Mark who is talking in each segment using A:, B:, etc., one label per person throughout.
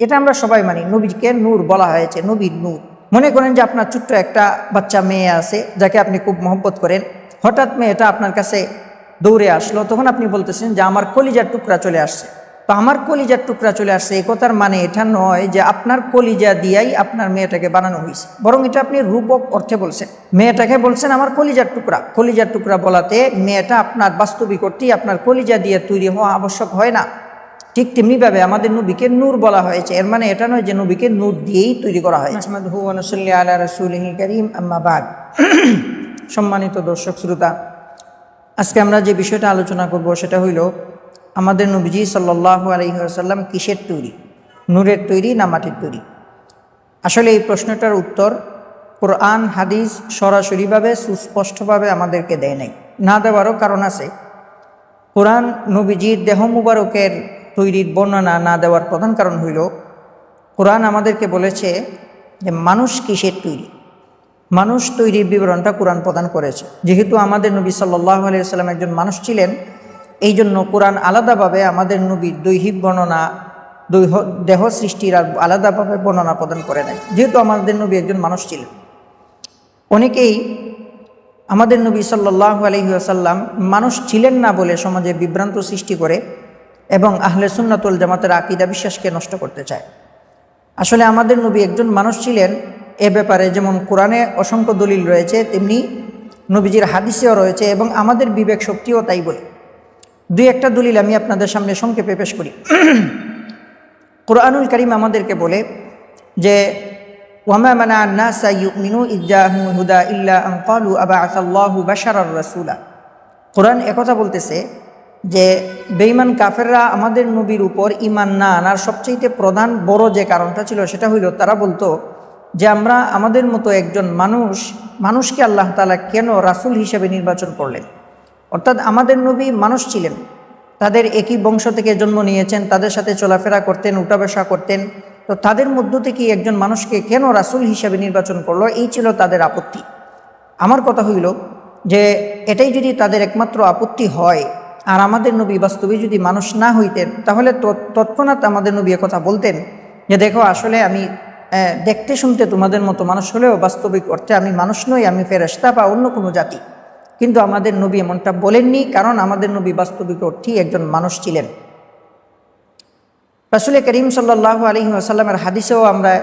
A: এটা আমরা সবাই মানি, নবীকে নূর বলা হয়েছে, নবীর নূর। মনে করেন যে আপনার ছোট্ট একটা বাচ্চা মেয়ে আছে, যাকে আপনি খুব মহব্বত করেন। হঠাৎ মেয়েটা আপনার কাছে দৌড়ে আসলো, তখন আপনি বলতেছেন যে, আমার কলিজার টুকরা চলে আসছে। তো আমার কলিজার টুকরা চলে আসছে এই কথার মানে এটা নয় যে, আপনার কলিজা দিয়াই আপনার মেয়েটাকে বানানো হয়েছে। বরং এটা আপনি রূপক অর্থে বলছেন। মেয়েটাকে বলছেন, আমার কলিজার টুকরা। কলিজার টুকরা বলাতে মেয়েটা আপনার বাস্তবিক অর্থেই আপনার কলিজা দিয়ে তৈরি হওয়া আবশ্যক হয় না। ঠিক তেমনিভাবে আমাদের নবীকে নূর বলা হয়েছে। এর মানে এটা নয় যে নবীকে নূর দিয়েই তৈরি করা হয়েছে। আম্মাবাদ সম্মানিত দর্শক, শ্রোতা, আজকে আমরা যে বিষয়টা আলোচনা করব সেটা হইল, আমাদের নবীজি সাল্লাহ আলহিহাসাল্লাম কিসের তৈরি? নূরের তৈরি না মাটির তৈরি? আসলে এই প্রশ্নটার উত্তর কোরআন, হাদিস সরাসরিভাবে, সুস্পষ্টভাবে আমাদেরকে দেয় নাই। না দেওয়ারও কারণ আছে। কোরআন নবীজির দেহ মুবারকের তৈরির বর্ণনা না দেওয়ার প্রধান কারণ হইল, কোরআন আমাদেরকে বলেছে যে মানুষ কিসের তৈরি? মানুষ তৈরির বিবরণটা কোরআন প্রদান করেছে। যেহেতু আমাদের নবী সাল্লাহ আলিয়াল্লাম একজন মানুষ ছিলেন এই জন্য কোরআন আলাদাভাবে আমাদের নবীর দৈহিক বর্ণনা, দৈহ, দেহ সৃষ্টির আলাদাভাবে বর্ণনা প্রদান করে নেয় যেহেতু আমাদের নবী একজন মানুষ ছিলেন। অনেকেই আমাদের নবী সাল্লাহ আলহিহাসাল্লাম মানুষ ছিলেন না বলে সমাজে বিভ্রান্ত সৃষ্টি করে এবং আহলে সুন্নাতুল জামাতের আকিদা বিশ্বাসকে নষ্ট করতে চায়। আসলে আমাদের নবী একজন মানুষ ছিলেন এ ব্যাপারে, যেমন কোরআনে অসংখ্য দলিল রয়েছে, তেমনি নবীজির হাদিসেও রয়েছে এবং আমাদের বিবেক শক্তিও তাই বলে। দুই একটা দলিল আমি আপনাদের সামনে সংক্ষেপে পেশ করি। কোরআনুল করিম আমাদেরকে বলে যে, ওয়ামা মানা নাসা ইউমিনু ইজ্জাহুল হুদা ইল্লা আন ক্বালু আবাআসাল্লাহু বাশারার রাসূলা। কোরআন একথা বলতেছে যে বেঈমান কাফেররা আমাদের নবীর উপর ইমান না আনার সবচেয়ে প্রধান বড় যে কারণটা ছিল, সেটা হইল তারা বলতো যে আমরা আমাদের মতো একজন মানুষ, মানুষকে আল্লাহ তালা কেন রাসূল হিসেবে নির্বাচন করলেন? অর্থাৎ আমাদের নবী মানুষ ছিলেন। তাদের একই বংশ থেকে জন্ম নিয়েছেন, তাদের সাথে চলাফেরা করতেন উঠা বসা করতেন। তো তাদের মধ্য থেকে একজন মানুষকে কেন রাসূল হিসাবে নির্বাচন করল? এই ছিল তাদের আপত্তি। আমার কথা হইল যে এটাই যদি তাদের একমাত্র আপত্তি হয় আর আমাদের নবী বাস্তবে যদি মানুষ না হইতেন, তাহলে তৎ- তৎক্ষণাৎ আমাদের নবী কথা বলতেন। যে দেখো, আসলে আমি দেখতে শুনতে তোমাদের মতো মানুষ হলেও বাস্তবিক অর্থে আমি মানুষ নই, আমি ফেরেস্তা বা অন্য কোনো জাতি। কিন্তু আমাদের নবী এমনটা বলেননি, কারণ আমাদের নবী বাস্তবিক অর্থেই একজন মানুষ ছিলেন। রাসুল করিম সাল্লাহ আলী আসাল্লামের হাদিসেও আমরা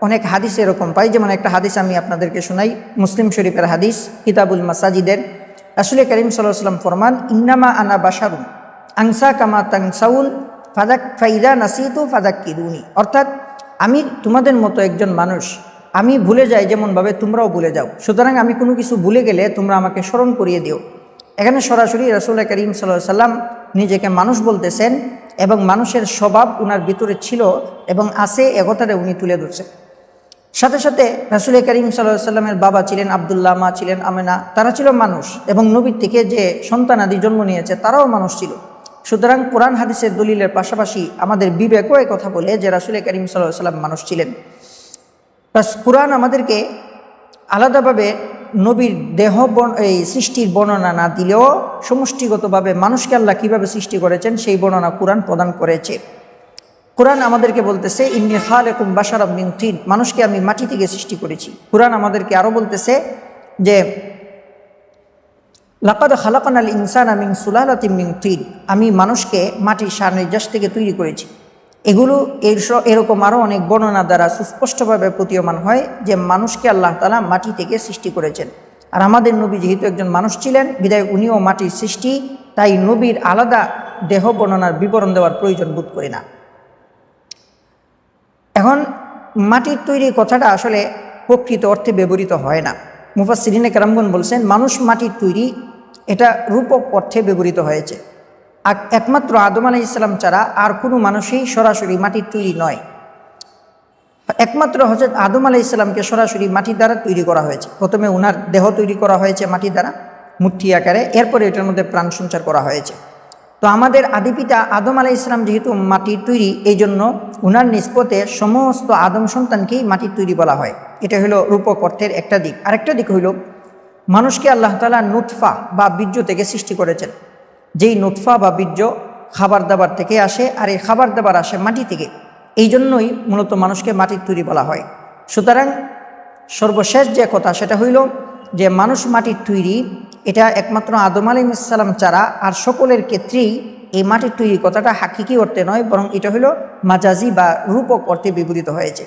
A: অনেক হাদিস এরকম পাই। যেমন একটা হাদিস আমি আপনাদেরকে শোনাই, মুসলিম শরীফের হাদিস, কিতাবুল মাসাজিদের। রাসুল করিম সাল্লাম ফরমান, ইন্নামা আনা বাসারুন আংসা কামা তাংসাউল ফাদাক, ফাইদা নাসিতু ফাদাক কিরুনি অর্থাৎ, আমি তোমাদের মতো একজন মানুষ, আমি ভুলে যাই যেমনভাবে তোমরাও ভুলে যাও। সুতরাং আমি কোনো কিছু ভুলে গেলে তোমরা আমাকে স্মরণ করিয়ে দিও। এখানে সরাসরি রসুল করিম সাল্লাহ সাল্লাম নিজেকে মানুষ বলতেছেন এবং মানুষের স্বভাব উনার ভিতরে ছিল এবং আছে, একতারে উনি তুলে ধরছেন। সাথে সাথে রাসুল করিম সাল্লাহ সাল্লামের বাবা ছিলেন আবদুল্লাহ, মা ছিলেন আমেনা, তারা ছিল মানুষ এবং নবীর থেকে যে সন্তানাদি জন্ম নিয়েছে তারাও মানুষ ছিল। সুতরাং কোরআন হাদিসের দলিলের পাশাপাশি আমাদের বিবেকও কথা বলে যে রাসুল করিম সাল্লাহ সাল্লাম মানুষ ছিলেন। কোরআন আমাদেরকে আলাদাভাবে নবীর দেহ এই সৃষ্টির বর্ণনা না দিলেও সমষ্টিগতভাবে মানুষকে আল্লাহ কীভাবে সৃষ্টি করেছেন সেই বর্ণনা কোরআন প্রদান করেছে। কোরআন আমাদেরকে বলতেছে, ইন্নি খাল একুম বাসারব মিন তিন। মানুষকে আমি মাটি থেকে সৃষ্টি করেছি। কোরআন আমাদেরকে আরও বলতেছে যে, লাকাদ খালাকান আল ইনসান আমিন সুলালাতিম মিন তিন। আমি মানুষকে মাটির সানির্যাস থেকে তৈরি করেছি। এগুলো এর এরকম আরও অনেক বর্ণনা দ্বারা সুস্পষ্টভাবে প্রতীয়মান হয় যে, মানুষকে আল্লাহ তালা মাটি থেকে সৃষ্টি করেছেন। আর আমাদের নবী যেহেতু একজন মানুষ ছিলেন বিদায় উনিও মাটির সৃষ্টি, তাই নবীর আলাদা দেহ বর্ণনার বিবরণ দেওয়ার প্রয়োজন বোধ করি না। এখন মাটির তৈরি কথাটা আসলে প্রকৃত অর্থে ব্যবহৃত হয় না। মুফা মুফাসিরিনে কারামগন বলছেন, মানুষ মাটির তৈরি, এটা রূপক অর্থে ব্যবহৃত হয়েছে। আর একমাত্র আদম আলাই ইসলাম ছাড়া আর কোনো মানুষই সরাসরি মাটির তৈরি নয়। একমাত্র হজরত আদম আলাই ইসলামকে সরাসরি মাটির দ্বারা তৈরি করা হয়েছে। প্রথমে উনার দেহ তৈরি করা হয়েছে মাটির দ্বারা মূর্তি আকারে, এরপরে এটার মধ্যে প্রাণ সঞ্চার করা হয়েছে। তো আমাদের আদিপিতা আদম আলাই ইসলাম যেহেতু মাটির তৈরি এই জন্য উনার নিষ্পতে সমস্ত আদম সন্তানকেই মাটির তৈরি বলা হয়। এটা হলো রূপক অর্থের একটা দিক। আরেকটা দিক হইল, মানুষকে আল্লাহ তালা নুৎফা বা বীর্য থেকে সৃষ্টি করেছেন। যেই নুৎফা বা বীর্য খাবার দাবার থেকে আসে আর এই খাবার দাবার আসে মাটি থেকে। এই জন্যই মূলত মানুষকে মাটির তৈরি বলা হয়। সুতরাং সর্বশেষ যে কথা সেটা হইল যে মানুষ মাটির তৈরি, এটা একমাত্র আদম আলী ইসলাম ছাড়া আর সকলের ক্ষেত্রেই এই মাটির তৈরি কথাটা হাকিকি অর্থে নয়, বরং এটা হইল মাজাজি বা রূপক অর্থে বিবৃত হয়েছে।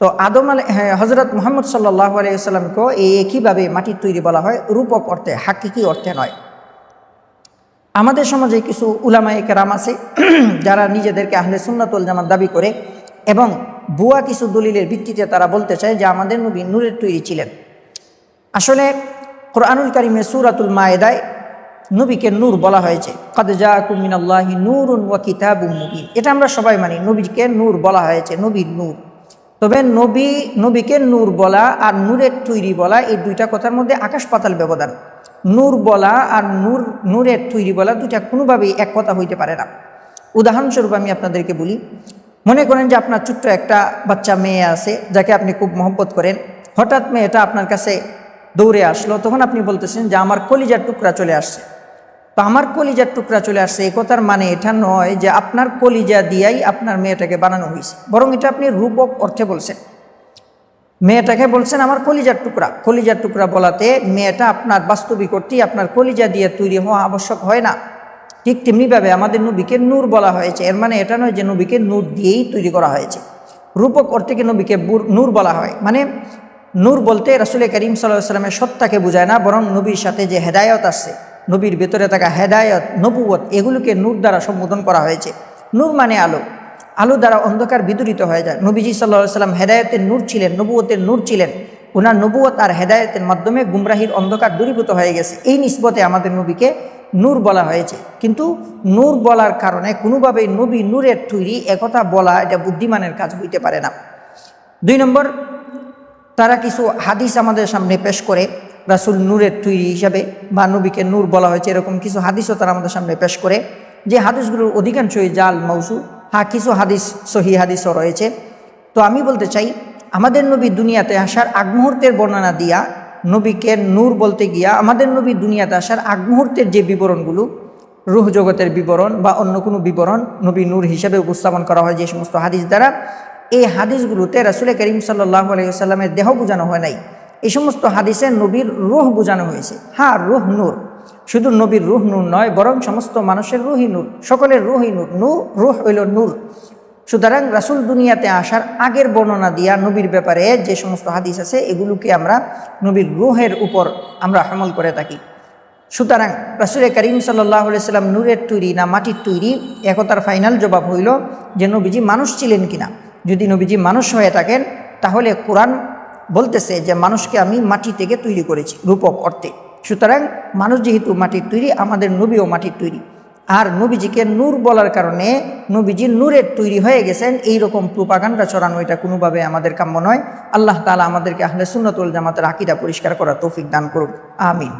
A: তো আদম আলী হ্যাঁ হজরত মোহাম্মদ সাল্লাহ আলাইসাল্লামকেও এই একইভাবে মাটির তৈরি বলা হয়, রূপক অর্থে, হাকিকি অর্থে নয়। আমাদের সমাজে কিছু উলামায়ে কেরাম আছে, যারা নিজেদেরকে আহলে সুন্নাতুল জামাত দাবি করে এবং বুয়া কিছু দলিলের ভিত্তিতে তারা বলতে চায় যে আমাদের নবী নূরের তৈরি ছিলেন। আসলে কোরআনুল কারিমে সুরাতুল মায়েদায় নবীকে নূর বলা হয়েছে। কাদজা কুমিনাল্লাহি নূরুন ওয়া কিতাবুম মুবিন। এটা আমরা সবাই মানি, নবীকে নূর বলা হয়েছে, নবীর নূর। তবে নবী, নবীকে নূর বলা আর নূরের তৈরি বলা এই দুইটা কথার মধ্যে আকাশ পাতাল ব্যবধান। নূর বলা আর নূর, নূরের তৈরি বলা দুইটা কোনোভাবেই এক কথা হইতে পারে না। উদাহরণস্বরূপ আমি আপনাদেরকে বলি, মনে করেন যে আপনার ছোট্ট একটা বাচ্চা মেয়ে আছে, যাকে আপনি খুব মহব্বত করেন। হঠাৎ মেয়েটা আপনার কাছে দৌড়ে আসলো, তখন আপনি বলতেছেন যে, আমার কলিজার টুকরা চলে আসছে। তো আমার কলিজার টুকরা চলে আসছে এই কথার মানে এটা নয় যে, আপনার কলিজা দিয়াই আপনার মেয়েটাকে বানানো হয়েছে বরং এটা আপনি রূপক অর্থে বলছেন। মেয়েটাকে বলছেন, আমার কলিজার টুকরা। কলিজার টুকরা বলাতে মেয়েটা আপনার বাস্তবিক অর্থেই আপনার কলিজা দিয়ে তৈরি হওয়া আবশ্যক হয় না। ঠিক তেমনিভাবে আমাদের নবীকে নূর বলা হয়েছে। এর মানে এটা নয় যে, নবীকে নূর দিয়েই তৈরি করা হয়েছে। রূপক অর্থেকে নবীকে নূর বলা হয়? মানে নূর বলতে রাসুল করিম সাল্লামের সত্তাকে বোঝায় না, বরং নবীর সাথে যে হেদায়ত আসছে নবীর ভেতরে থাকা হেদায়ত নবুয়ত এগুলোকে নূর দ্বারা সম্বোধন করা হয়েছে। নূর মানে আলো। আলো দ্বারা অন্ধকার বিদূরিত হয়ে যায়। নবীজি সাল্লাহ সাল্লাম হেদায়তের নূর ছিলেন নবুয়তের নূর ছিলেন। ওনার নবুয়ত আর হেদায়তের মাধ্যমে গুমরাহির অন্ধকার দূরীভূত হয়ে গেছে। এই নিসবতে আমাদের নবীকে নূর বলা হয়েছে। কিন্তু নূর বলার কারণে কোনোভাবেই নবী নূরের তৈরি একথা বলা এটা বুদ্ধিমানের কাজ হইতে পারে না। দুই নম্বর তারা কিছু হাদিস আমাদের সামনে পেশ করে, রাসুল নূরের তৈরি হিসাবে বা নবীকে নূর বলা হয়েছে, এরকম কিছু হাদিসও তারা আমাদের সামনে পেশ করে। যে হাদিসগুলোর অধিকাংশই জাল মৌসু হ্যাঁ কিছু হাদিস, সহি হাদিসও রয়েছে। তো আমি বলতে চাই, আমাদের নবী দুনিয়াতে আসার আগ মুহূর্তের বর্ণনা দিয়া, নবীকে নূর বলতে গিয়া আমাদের নবী দুনিয়াতে আসার আগ মুহূর্তের যে বিবরণগুলো, রুহ জগতের বিবরণ বা অন্য কোনো বিবরণ নবী নূর হিসাবে উপস্থাপন করা হয়, যে সমস্ত হাদিস দ্বারা এই হাদিসগুলোতে রাসুল করিম সাল্লাহ আলাইসাল্লামের দেহ বোঝানো হয় নাই। এই সমস্ত হাদিসে নবীর রুহ বোঝানো হয়েছে। হ্যাঁ রুহ নূর। শুধু নবীর রুহ নূর নয়, বরং সমস্ত মানুষের রুহি নূর, সকলের রুহি নূর। নূর রুহ হইল নূর। সুতরাং রাসুল দুনিয়াতে আসার আগের বর্ণনা দিয়া নবীর ব্যাপারে যে সমস্ত হাদিস আছে, এগুলোকে আমরা নবীর রুহের উপর আমরা হামল করে থাকি। সুতরাং রাসুল করিম সাল্লাহ সাল্লাম নূরের তৈরি না মাটির তৈরি, একতার ফাইনাল জবাব হইল যে নবীজি মানুষ ছিলেন কিনা। যদি নবীজি মানুষ হয়ে থাকেন, তাহলে কোরআন বলতেছে যে মানুষকে আমি মাটি থেকে তৈরি করেছি, রূপক অর্থে। সুতরাং মানুষ যেহেতু মাটির তৈরি, আমাদের নবীও মাটির তৈরি। আর নবীজিকে নূর বলার কারণে নবীজি নূরের তৈরি হয়ে গেছেন এই রকম প্রোপাগান্ডা ছড়ানো এটা কোনোভাবে আমাদের কাম্য নয়। আল্লাহ তালা আমাদেরকে আহলে সুন্নতুল জামাতের আকিদা পরিষ্কার করা তৌফিক দান করুক আমিন।